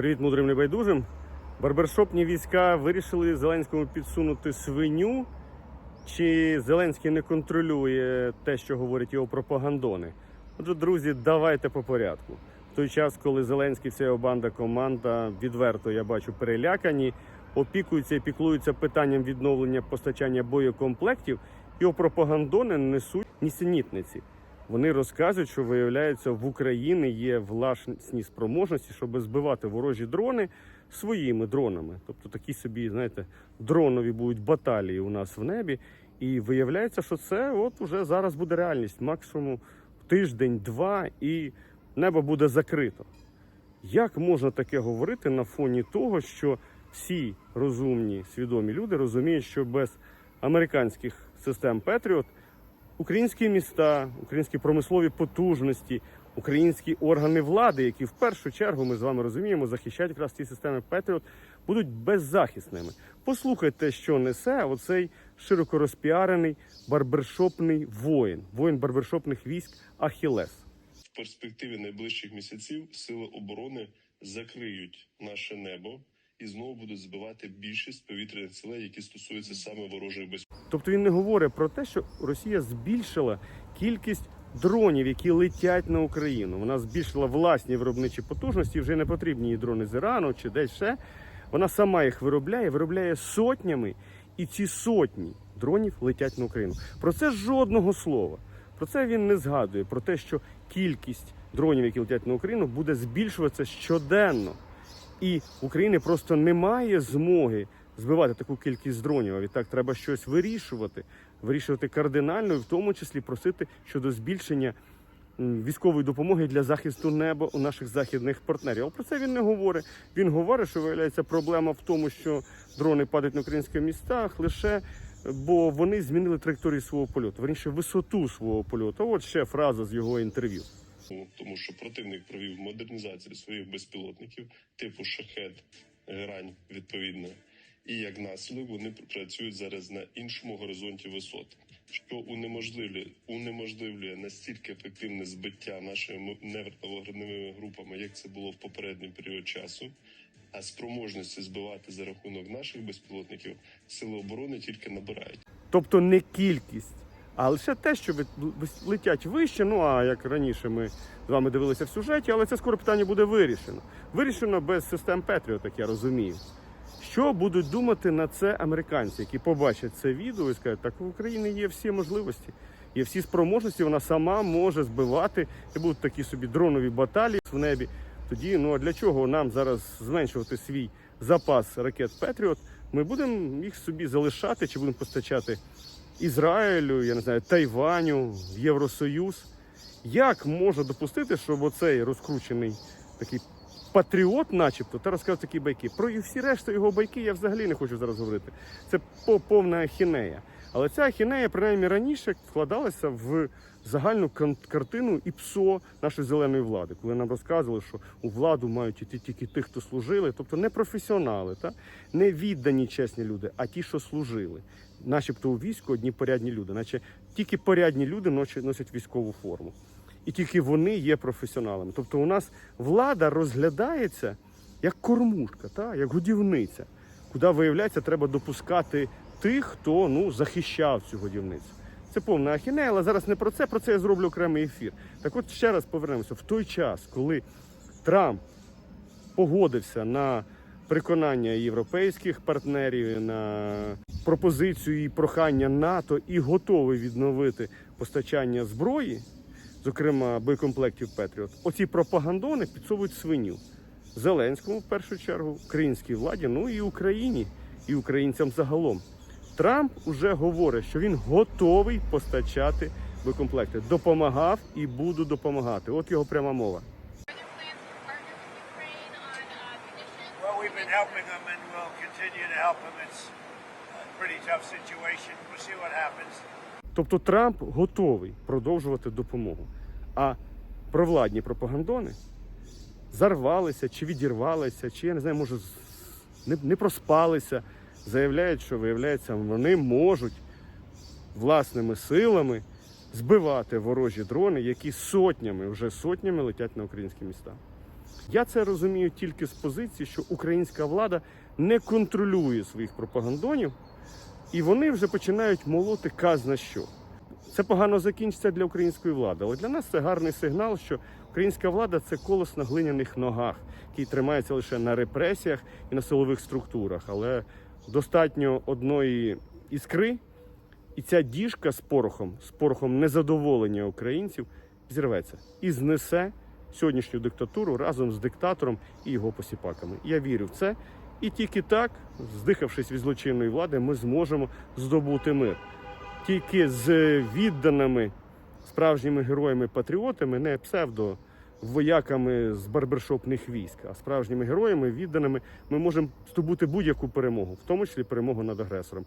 Привіт, мудрим небайдужим. Барбершопні війська вирішили Зеленському підсунути свиню. Чи Зеленський не контролює те, що говорять його пропагандони? Отже, друзі, давайте по порядку. В той час, коли Зеленський, вся його банда, команда відверто я бачу перелякані, опікуються і піклуються питанням відновлення постачання боєкомплектів, його пропагандони несуть нісенітниці. Вони розказують, що виявляється в Україні є власні спроможності, щоб збивати ворожі дрони своїми дронами. Тобто такі собі, знаєте, дронові будуть баталії у нас в небі. І виявляється, що це от уже зараз буде реальність. Максимум тиждень-два, і небо буде закрито. Як можна таке говорити на фоні того, що всі розумні, свідомі люди розуміють, що без американських систем Петріот українські міста, українські промислові потужності, українські органи влади, які в першу чергу ми з вами розуміємо, захищають якраз ці системи Петріот, будуть беззахисними. Послухайте, що несе оцей широко розпіарений барбершопний воїн, воїн барбершопних військ Ахілес. В перспективі найближчих місяців сили оборони закриють наше небо і знову будуть збивати більшість повітряних цілей, які стосуються саме ворожої безпеки. Тобто він не говорить про те, що Росія збільшила кількість дронів, які летять на Україну. Вона збільшила власні виробничі потужності. Вже не потрібні їй дрони з Ірану чи десь ще. Вона сама їх виробляє, виробляє сотнями, і ці сотні дронів летять на Україну. Про це жодного слова. Про це він не згадує. Про те, що кількість дронів, які летять на Україну, буде збільшуватися щоденно. І в Україні просто немає змоги збивати таку кількість дронів. А відтак треба щось вирішувати, вирішувати кардинально, і в тому числі просити щодо збільшення військової допомоги для захисту неба у наших західних партнерів. Але про це він не говорить. Він говорить, що виявляється проблема в тому, що дрони падають на українських містах лише. Бо вони змінили траєкторію свого польоту, верніше висоту свого польоту. От ще фраза з його інтерв'ю. Ну, Тому що противник провів модернізацію своїх безпілотників типу шахет, грань відповідно. І як наслідок вони працюють зараз на іншому горизонті висот, що унеможливлює, унеможливлює настільки ефективне збиття нашими невертовоградними групами, як це було в попередній період часу. А спроможності збивати за рахунок наших безпілотників сили оборони тільки набирають. Тобто не кількість, а лише те, що летять вище. Ну а як раніше ми з вами дивилися в сюжеті, але це скоро питання буде вирішено. Вирішено без систем Петріот, як я розумію. Що будуть думати на це американці, які побачать це відео і скажуть, так в Україні є всі можливості, є всі спроможності, вона сама може збивати, і будуть такі собі дронові баталії в небі. Тоді ну а для чого нам зараз зменшувати свій запас ракет Петріот? Ми будемо їх собі залишати чи будемо постачати Ізраїлю, я не знаю, Тайваню, Євросоюз. Як можна допустити, щоб оцей розкручений такий патріот, начебто, та розказав такі байки. Про всі решта його байки я взагалі не хочу зараз говорити. Це по- повна ахінея. Але ця ахінея, принаймні раніше, вкладалася в загальну картину і ПСО нашої зеленої влади, коли нам розказували, що у владу мають іти тільки ті, хто служили, тобто не професіонали, та? не віддані чесні люди, а ті, що служили. Начебто у війську одні порядні люди, наче тільки порядні люди носять військову форму. І тільки вони є професіоналами. Тобто у нас влада розглядається як кормушка, та? як годівниця, куди, виявляється, треба допускати тих, хто ну, захищав цю годівницю. Це повна ахінея, але зараз не про це, про це я зроблю окремий ефір. Так от ще раз повернемося. В той час, коли Трамп погодився на переконання європейських партнерів, на пропозицію і прохання НАТО і готовий відновити постачання зброї, зокрема боєкомплектів Петріот, оці пропагандони підсовують свиню. Зеленському в першу чергу, українській владі, ну і Україні, і українцям загалом. Трамп уже говорить, що він готовий постачати боєкомплекти. Допомагав і буду допомагати. От його пряма мова. Тобто Трамп готовий продовжувати допомогу. А провладні пропагандони зарвалися чи відірвалися, чи я не знаю, може не, не проспалися, заявляють, що виявляється, вони можуть власними силами збивати ворожі дрони, які сотнями, вже сотнями летять на українські міста. Я це розумію тільки з позиції, що українська влада не контролює своїх пропагандонів, і вони вже починають молоти казна що. Це погано закінчиться для української влади, але для нас це гарний сигнал, що українська влада це колос на глиняних ногах, який тримається лише на репресіях і на силових структурах. Але достатньо одної іскри, і ця діжка з порохом, з порохом незадоволення українців зірветься і знесе сьогоднішню диктатуру разом з диктатором і його посіпаками. Я вірю в це. І тільки так, здихавшись від злочинної влади, ми зможемо здобути мир. Тільки з відданими справжніми героями-патріотами, не псевдо вояками з барбершопних військ, а справжніми героями, відданими, ми можемо здобути будь-яку перемогу, в тому числі перемогу над агресором.